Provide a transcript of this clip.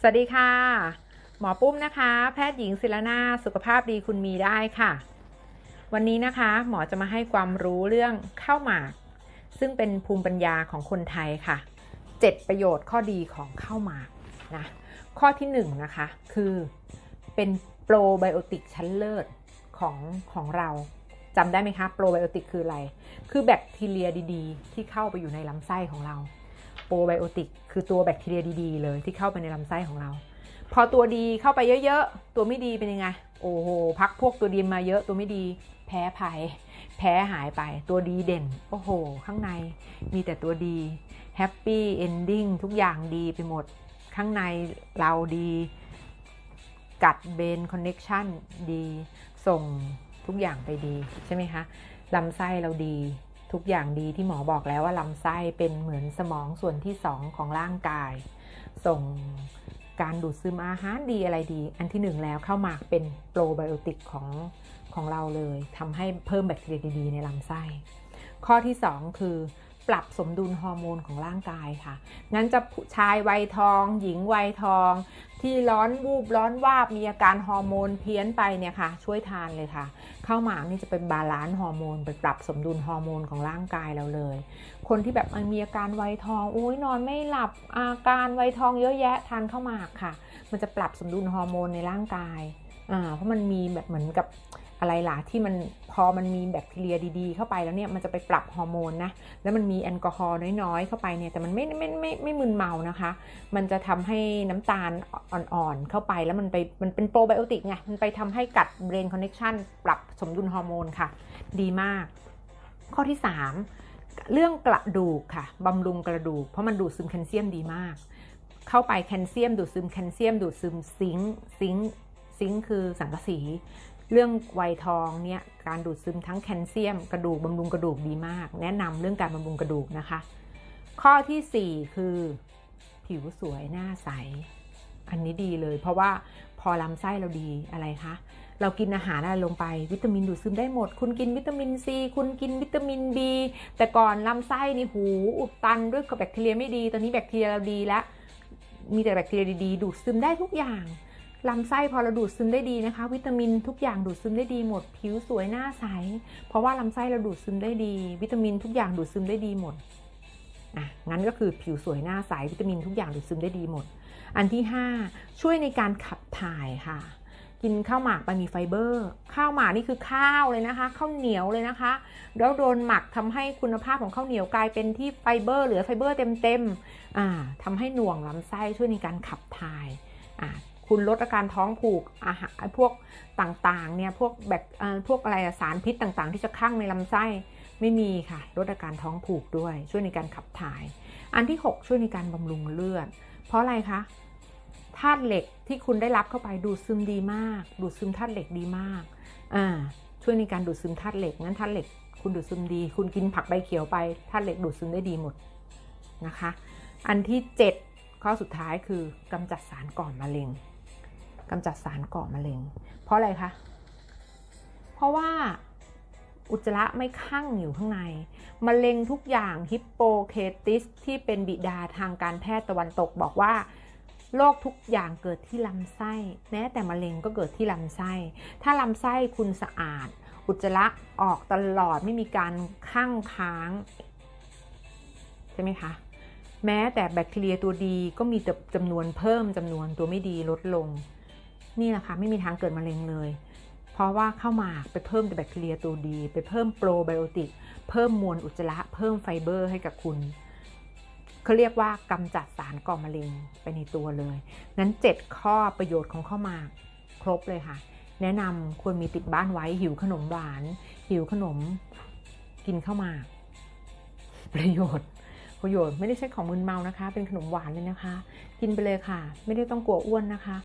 สวัสดีค่ะ หมอปุ้มนะคะ แพทย์หญิงศิลนาสุขภาพดีคุณมีได้ค่ะ วันนี้นะคะ หมอจะมาให้ความรู้เรื่องข้าวหมาก ซึ่งเป็นภูมิปัญญาของคนไทยค่ะ 7 ประโยชน์ข้อดีของข้าวหมากนะข้อที่1นงนะคะคือเป็นโปรไบโอติกชั้นเลิศของของเราจำได้ไหมคะ โปรไบโอติกคืออะไร คือแบคทีเรียดีๆ ที่เข้าไปอยู่ในลำไส้ของเรา โปรไบโอติกคือตัวแบคทีเรียดีๆ เลยที่เข้าไปในลำไส้ของเรา พอตัวดีเข้าไปเยอะๆ ตัวไม่ดีเป็นยังไง โอ้โห พักพวกตัวดีมาเยอะตัวไม่ดี แพ้ภัย แพ้หายไป ตัวดีเด่น โอ้โห ข้างในมีแต่ตัวดีแฮปปี้เอนดิ้งทุกอย่างดีไปหมด ข้างในเราดี กัดเบนคอนเน็กชันดี ส่งทุกอย่างไปดี ใช่ไหมคะลำไส้เราดี ทุกอย่างดีที่หมอบอกแล้วว่าลำไส้เป็นเหมือนสมองส่วนที่สองของร่างกาย ส่งการดูดซึมอาหารดีอะไรดี อันที่หนึ่งแล้วเข้าหมากเป็นโปรไบโอติกของของเราเลยทำให้เพิ่มแบคทีเรียดีๆในลำไส้ ข้อที่สองคือ ปรับสมดุลฮอร์โมนของร่างกายค่ะ งั้นจะชายวัยทอง หญิงวัยทอง ที่ร้อนวูบร้อนวาบมีอาการฮอร์โมนเพี้ยนไปเนี่ยค่ะ ช่วยทานเลยค่ะ ข้าวหมากนี่จะเป็นบาลานซ์ฮอร์โมนไปปรับสมดุลฮอร์โมนของร่างกายเราเลย คนที่แบบมีอาการวัยทองอุ้ยนอนไม่หลับอาการวัยทองเยอะแยะทานข้าวหมากค่ะ มันจะปรับสมดุลฮอร์โมนในร่างกายอ่าเพราะมันมีแบบเหมือนกับ อะไรล่ะที่มันพอมันมีแบคทีเรียดีๆ เข้าไปแล้วเนี่ยมันจะไปปรับฮอร์โมนนะแล้วมันมีแอลกอฮอล์น้อยๆเข้าไปเนี่ยแต่มันไม่ไม่ไม่ไม่มึนเมานะคะ มันจะทำให้น้ำตาลอ่อนๆเข้าไปแล้วมันไปมันเป็นโปรไบโอติกไงมันไปทำให้กัดเบรนคอนเน c ชันปรับสมดุลฮอร์โมนค่ะ ดีมาก ข้อที่ 3 เรื่องกระดูกค่ะบำรุงกระดูก เพราะมันดูดซึมแคลเซียมดีมาก เข้าไปแคลเซียมดูดซึมแคลเซียมดูดซึมซิงค์ซิงค์ซิงค์คือสังกะสี เรื่องวัยทองเนี่ยการดูดซึมทั้งแคลเซียม กระดูกบำรุงกระดูกดีมาก แนะนำเรื่องการบำรุงกระดูกนะคะ ข้อทีสี่ 4 คือผิวสวยหน้าใส อันนี้ดีเลย เพราะว่าพอลำไส้เราดีอะไรคะเรากินอาหารอะไรลงไปวิตามินดูดซึมได้หมด คุณกินวิตามินซีคุณกินวิตามิน B แต่ก่อนลำไส้นี่หูอุดตันด้วยแบคทีเรียไม่ดี ตอนนี้แบคทีเรียเราดีแล้วมีแต่แบคทีเรียดีๆ ดูดซึมได้ทุกอย่าง ลำไส้พอเราดูดซึมได้ดีนะคะ วิตามินทุกอย่างดูดซึมได้ดีหมด ผิวสวยหน้าใส เพราะว่าลำไส้เราดูดซึมได้ดี วิตามินทุกอย่างดูดซึมได้ดีหมดอะงั้นก็คือผิวสวยหน้าใสวิตามินทุกอย่างดูดซึมได้ดีหมด อันที่ 5 ช่วยในการขับถ่ายค่ะ กินข้าวหมากไปมีไฟเบอร์ ข้าวหมากนี่คือข้าวเลยนะคะ ข้าวเหนียวเลยนะคะ แล้วโดนหมักทำให้คุณภาพของข้าวเหนียวกลายเป็นที่ไฟเบอร์เหลือไฟเบอร์เต็มๆอ่าทำให้หน่วงลำไส้ช่วยในการขับถ่ายอ่า คุณลดอาการท้องผูกอาหารพวกต่างๆเนี่ยพวกแบคพวกอะไรสารพิษต่างๆ ที่จะข้างในลำไส้ไม่มีค่ะลดอาการท้องผูกด้วย ช่วยในการขับถ่าย อันที่ 6 ช่วยในการบำรุงเลือด เพราะอะไรคะธาตุเหล็กที่คุณได้รับเข้าไปดูดซึมดีมาก ดูดซึมธาตุเหล็กดีมากอ่าช่วยในการดูดซึมธาตุเหล็กงั้นธาตุเหล็กคุณดูดซึมดี คุณกินผักใบเขียวไปธาตุเหล็กดูดซึมได้ดีหมดนะคะ อันที่ 7 ข้อสุดท้ายคือกำจัดสารก่อมะเร็ง กำจัดสารก่อมะเร็ง เพราะอะไรคะ เพราะว่าอุจจาระไม่คั่งอยู่ข้างใน มะเร็งทุกอย่างฮิปโปเคติสที่เป็นบิดาทางการแพทย์ตะวันตกบอกว่าโรคทุกอย่างเกิดที่ลำไส้ แม้แต่มะเร็งก็เกิดที่ลำไส้ ถ้าลำไส้คุณสะอาด อุจจาระออกตลอดไม่มีการข้างค้าง ใช่ไหมคะ แม้แต่แบคทีเรียตัวดีก็มีแต่จำนวนเพิ่มจำนวนตัวไม่ดีลดลง นี่แหละค่ะไม่มีทางเกิดมะเร็งเลย เพราะว่าเข้ามาไปเพิ่มแต่แบคทีเรียตัวดี ไปเพิ่มโปรไบโอติก เพิ่มมวลอุจจาระเพิ่มไฟเบอร์ให้กับคุณเขาเรียกว่ากำจัดสารก่อมะเร็งไปในตัวเลยงั้น 7 ข้อประโยชน์ของข้าวหมากครบเลยค่ะ แนะนำควรมีติดบ้านไว้หิวขนมหวาน หิวขนมกินข้าวหมากประโยชน์ประโยชน์ไม่ได้ใช่ของมึนเมานะคะ เป็นขนมหวานเลยนะคะ กินไปเลยค่ะ ไม่ได้ต้องกลัวอ้วนนะคะ